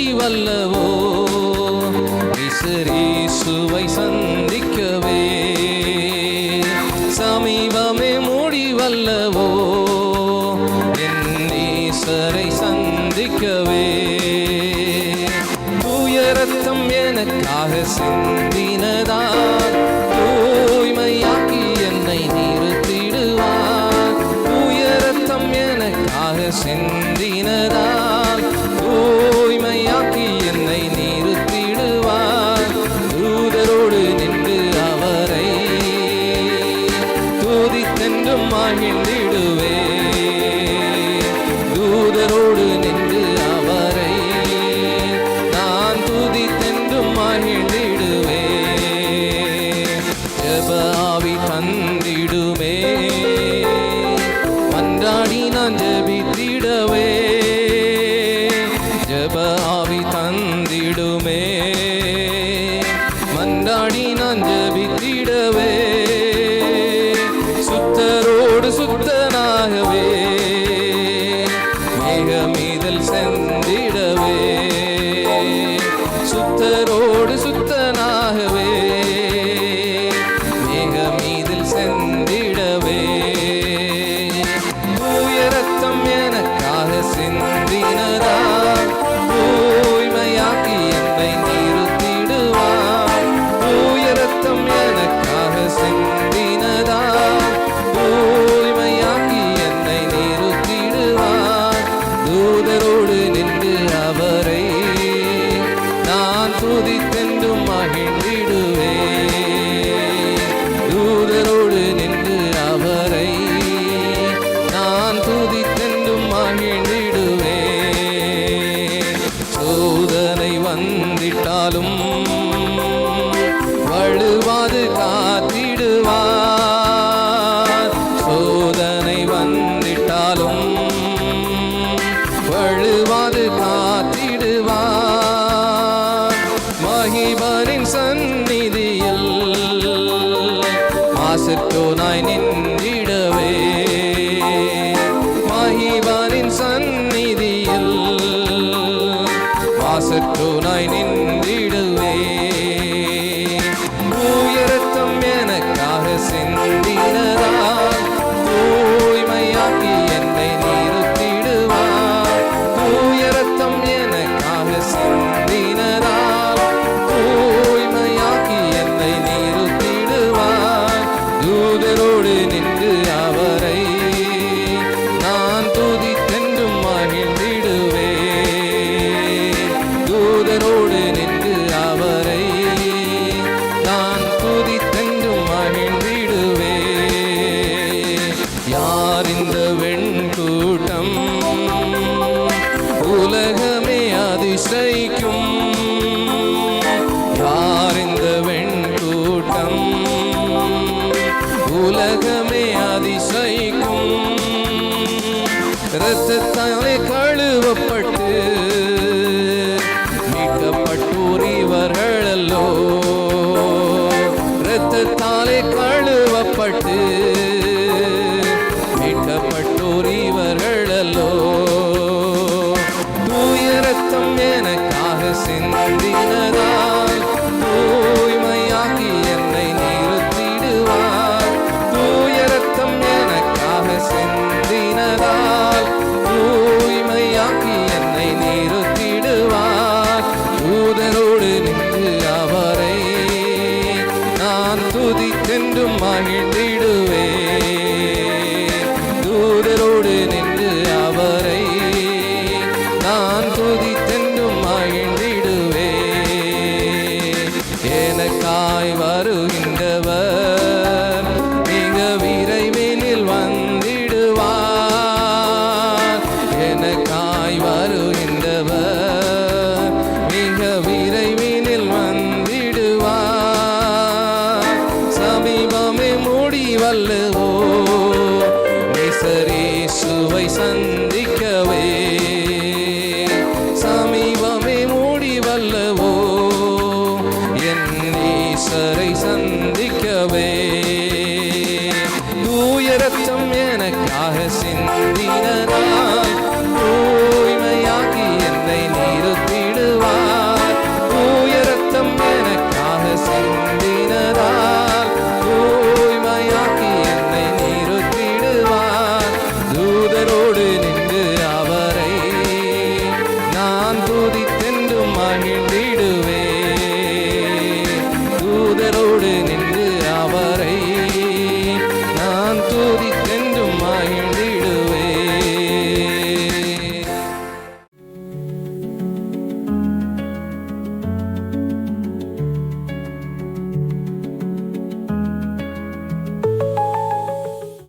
சக்தி வல்லவோ சுவை சந்திக்கவே. சமீபமே மூடி வல்லவோ? என்னீசரை சந்திக்கவே. தூய ரத்தம் எனக்காக சிந்தினதான் Away. துணையோனாய் நின்றிடவே. மாஹிபானின் சந்நிதியில் வாசற்குனாய் நின் இசைக்கும் யார் இந்த வெண்கூட்டம்? உலகமே அதிசயிக்கும். ரத்தத்தாலே கழுவப்பட்டு மீட்கப்பட்டூர் இவர்களல்லோ. ரத்தத்தாலே கழுவப்பட்டு Dinada எனக்காக சிந்தின